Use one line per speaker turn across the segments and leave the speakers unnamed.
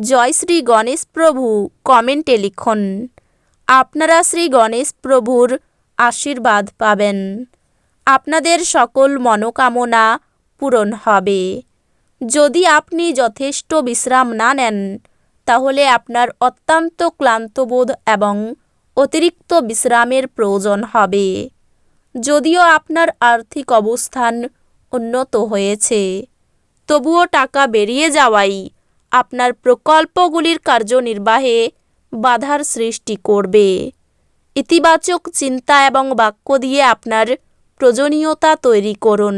জয় শ্রী গণেশ প্রভু কমেন্টে লিখুন। আপনারা শ্রী গণেশ প্রভুর আশীর্বাদ পাবেন। আপনাদের সকল মনোকামনা পূরণ হবে। যদি আপনি যথেষ্ট বিশ্রাম না নেন, তাহলে আপনার অত্যন্ত ক্লান্তবোধ এবং অতিরিক্ত বিশ্রামের প্রয়োজন হবে। যদিও আপনার আর্থিক অবস্থান উন্নত হয়েছে, তবুও টাকা বেরিয়ে যাওয়াই আপনার প্রকল্পগুলির কার্যনির্বাহে বাধার সৃষ্টি করবে। ইতিবাচক চিন্তা এবং বাক্য দিয়ে আপনার প্রয়োজনীয়তা তৈরি করুন,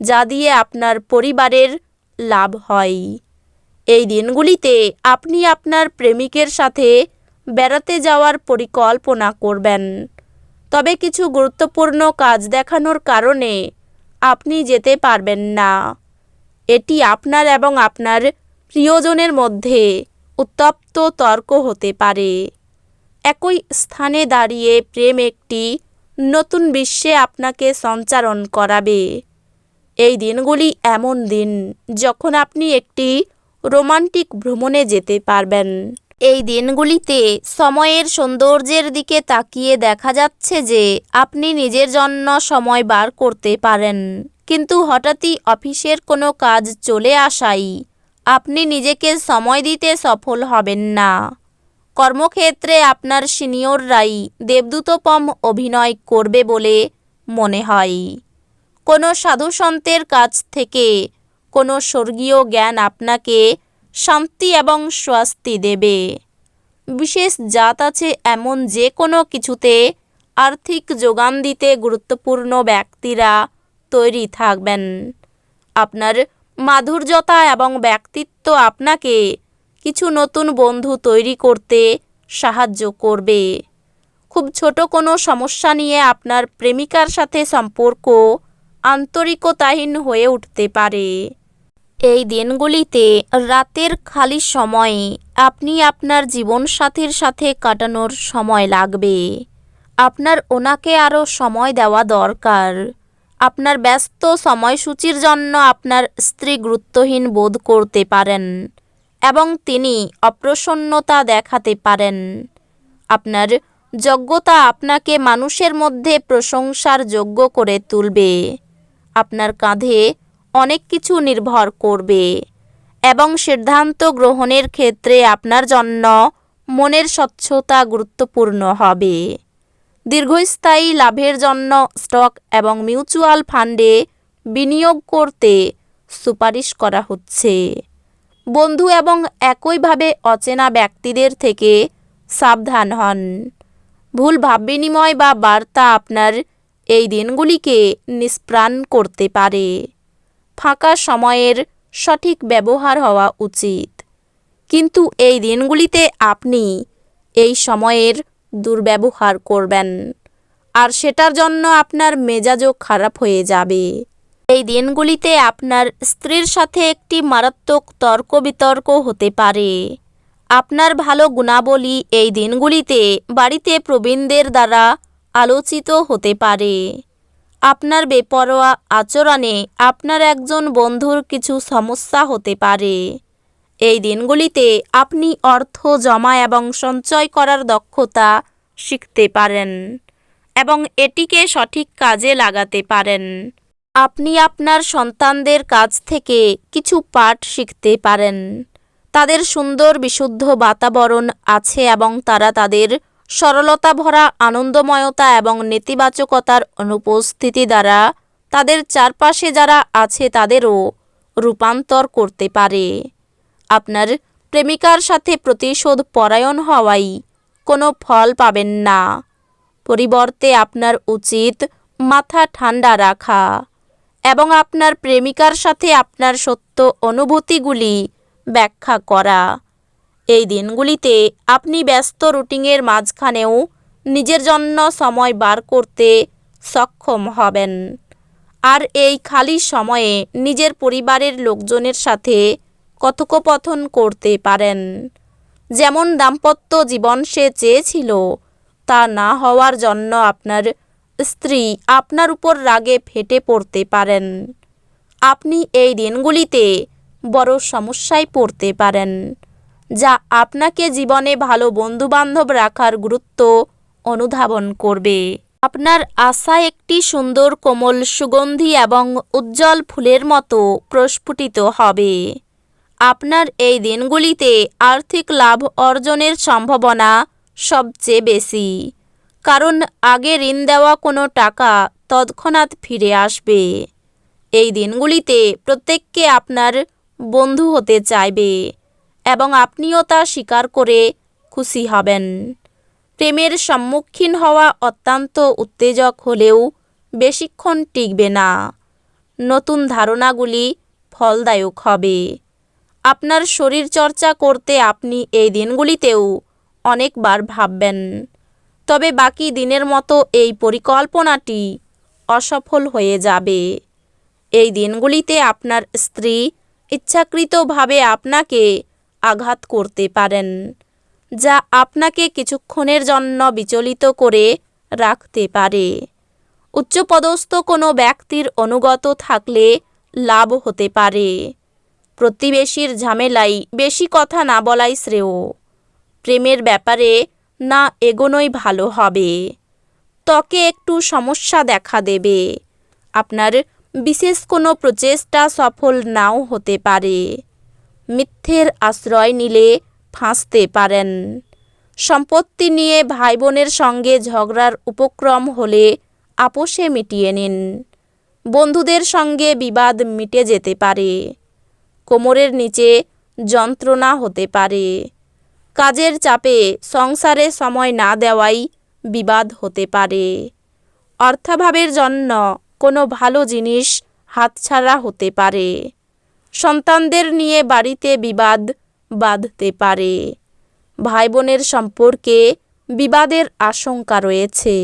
যা দিয়ে আপনার পরিবারের লাভ হয়। এই দিনগুলিতে আপনি আপনার প্রেমিকের সাথে বেড়াতে যাওয়ার পরিকল্পনা করবেন। তবে কিছু গুরুত্বপূর্ণ কাজ দেখানোর কারণে আপনি যেতে পারবেন না। এটি আপনার এবং আপনার প্রিয়জনের মধ্যে উত্তপ্ত তর্ক হতে পারে। একই স্থানে দাঁড়িয়ে প্রেম একটি নতুন বিশ্বে আপনাকে সঞ্চারণ করাবে। এই দিনগুলি এমন দিন যখন আপনি একটি রোমান্টিক ভ্রমণে যেতে পারবেন। এই দিনগুলিতে সময়ের সৌন্দর্যের দিকে তাকিয়ে দেখা যাচ্ছে যে আপনি নিজের জন্য সময় বার করতে পারেন। কিন্তু হঠাৎই অফিসের কোনো কাজ চলে আসাই আপনি নিজেকে সময় দিতে সফল হবেন না। কর্মক্ষেত্রে আপনার সিনিয়ররাই দেবদূতপম অভিনয় করবে বলে মনে হয়। কোনো সাধুসন্তের কাছ থেকে কোনো স্বর্গীয় জ্ঞান আপনাকে শান্তি এবং স্বস্তি দেবে। বিশেষ জাত আছে এমন যে কোনো কিছুতে আর্থিক যোগান দিতে গুরুত্বপূর্ণ ব্যক্তিরা তৈরি থাকবেন। আপনার মাধুর্যতা এবং ব্যক্তিত্ব আপনাকে কিছু নতুন বন্ধু তৈরি করতে সাহায্য করবে। খুব ছোট কোনো সমস্যা নিয়ে আপনার প্রেমিকার সাথে সম্পর্ক আন্তরিকতাহীন হয়ে উঠতে পারে। এই দিনগুলিতে রাতের খালি সময়ে আপনি আপনার জীবনসাথীর সাথে কাটানোর সময় লাগবে। আপনার ওনাকে আরও সময় দেওয়া দরকার। আপনার ব্যস্ত সময়সূচির জন্য আপনার স্ত্রী গুরুত্বহীন বোধ করতে পারেন এবং তিনি অপ্রসন্নতা দেখাতে পারেন। আপনার যোগ্যতা আপনাকে মানুষের মধ্যে প্রশংসার যোগ্য করে তুলবে। আপনার কাঁধে অনেক কিছু নির্ভর করবে এবং সিদ্ধান্ত গ্রহণের ক্ষেত্রে আপনার জন্য মনের স্বচ্ছতা গুরুত্বপূর্ণ হবে। দীর্ঘস্থায়ী লাভের জন্য স্টক এবং মিউচুয়াল ফান্ডে বিনিয়োগ করতে সুপারিশ করা হচ্ছে। বন্ধু এবং একইভাবে অচেনা ব্যক্তিদের থেকে সাবধান হন। ভুল ভাব বিনিময় বা বার্তা আপনার এই দিনগুলিকে নিষ্প্রাণ করতে পারে। ফাঁকা সময়ের সঠিক ব্যবহার হওয়া উচিত। কিন্তু এই দিনগুলিতে আপনি এই সময়ের দুর্ব্যবহার করবেন। আর সেটার জন্য আপনার মেজাজও খারাপ হয়ে যাবে। এই দিনগুলিতে আপনার স্ত্রীর সাথে একটি মারাত্মক তর্ক বিতর্ক হতে পারে। আপনার ভালো গুণাবলী এই দিনগুলিতে বাড়িতে প্রবীণদের দ্বারা আলোচিত হতে পারে। আপনার বেপরোয়া আচরণে আপনার একজন বন্ধুর কিছু সমস্যা হতে পারে। এই দিনগুলিতে আপনি অর্থ জমা এবং সঞ্চয় করার দক্ষতা শিখতে পারেন এবং এটিকে সঠিক কাজে লাগাতে পারেন। আপনি আপনার সন্তানদের কাছ থেকে কিছু পাঠ শিখতে পারেন। তাদের সুন্দর বিশুদ্ধ বাতাবরণ আছে এবং তারা তাদের সরলতা ভরা আনন্দময়তা এবং নেতিবাচকতার অনুপস্থিতি দ্বারা তাদের চারপাশে যারা আছে তাদেরও রূপান্তর করতে পারে। আপনার প্রেমিকার সাথে প্রতিশোধ পরায়ণ হওয়াই কোনো ফল পাবেন না। পরিবর্তে আপনার উচিত মাথা ঠান্ডা রাখা এবং আপনার প্রেমিকার সাথে আপনার সত্য অনুভূতিগুলি ব্যাখ্যা করা। এই দিনগুলিতে আপনি ব্যস্ত রুটিনের মাঝখানেও নিজের জন্য সময় বার করতে সক্ষম হবেন। আর এই খালি সময়ে নিজের পরিবারের লোকজনের সাথে কথোপকথন করতে পারেন। যেমন দাম্পত্য জীবন সে চেয়েছিল, তা না হওয়ার জন্য আপনার স্ত্রী আপনার উপর রাগে ফেটে পড়তে পারেন। আপনি এই দিনগুলিতে বড় সমস্যায় পড়তে পারেন, যা আপনাকে জীবনে ভালো বন্ধুবান্ধব রাখার গুরুত্ব অনুধাবন করবে। আপনার আশা একটি সুন্দর কোমল সুগন্ধি এবং উজ্জ্বল ফুলের মতো প্রস্ফুটিত হবে। আপনার এই দিনগুলিতে আর্থিক লাভ অর্জনের সম্ভাবনা সবচেয়ে বেশি। কারণ আগে ঋণ দেওয়া কোনো টাকা তৎক্ষণাৎ ফিরে আসবে। এই দিনগুলিতে প্রত্যেককে আপনার বন্ধু হতে চাইবে এবং আপনিও তা স্বীকার করে খুশি হবেন। প্রেমের সম্মুখীন হওয়া অত্যন্ত উত্তেজক হলেও বেশিক্ষণ টিকবে না। নতুন ধারণাগুলি ফলদায়ক হবে। আপনার শরীর চর্চা করতে আপনি এই দিনগুলিতেও অনেকবার ভাববেন। তবে বাকি দিনের মতো এই পরিকল্পনাটি অসফল হয়ে যাবে। এই দিনগুলিতে আপনার স্ত্রী ইচ্ছাকৃতভাবে আপনাকে আঘাত করতে পারেন, যা আপনাকে কিছুক্ষণের জন্য বিচলিত করে রাখতে পারে। উচ্চপদস্থ কোনো ব্যক্তির অনুগত থাকলে লাভ হতে পারে। প্রতিবেশীর ঝামেলাই বেশি কথা না বলাই শ্রেয়। প্রেমের ব্যাপারে না এগোনোই ভালো হবে। ত্বকে একটু সমস্যা দেখা দেবে। আপনার বিশেষ কোনো প্রচেষ্টা সফল নাও হতে পারে। মিথ্যের আশ্রয় নিলে ফাঁসতে পারেন। সম্পত্তি নিয়ে ভাই বোনের সঙ্গে ঝগড়ার উপক্রম হলে আপোষে মিটিয়ে নিন। বন্ধুদের সঙ্গে বিবাদ মিটে যেতে পারে। কোমরের নিচে যন্ত্রণা হতে পারে। কাজের চাপে সংসারে সময় না দেওয়াই বিবাদ হতে পারে। অর্থাভাবের জন্য কোনো ভালো জিনিস হাতছাড়া হতে পারে। সন্তানদের নিয়ে বাড়িতে বিবাদ বাঁধতে পারে। ভাই বোনের সম্পর্কে বিবাদের আশঙ্কা রয়েছে।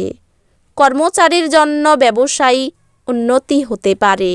কর্মচারীর জন্য ব্যবসায়ী উন্নতি হতে পারে।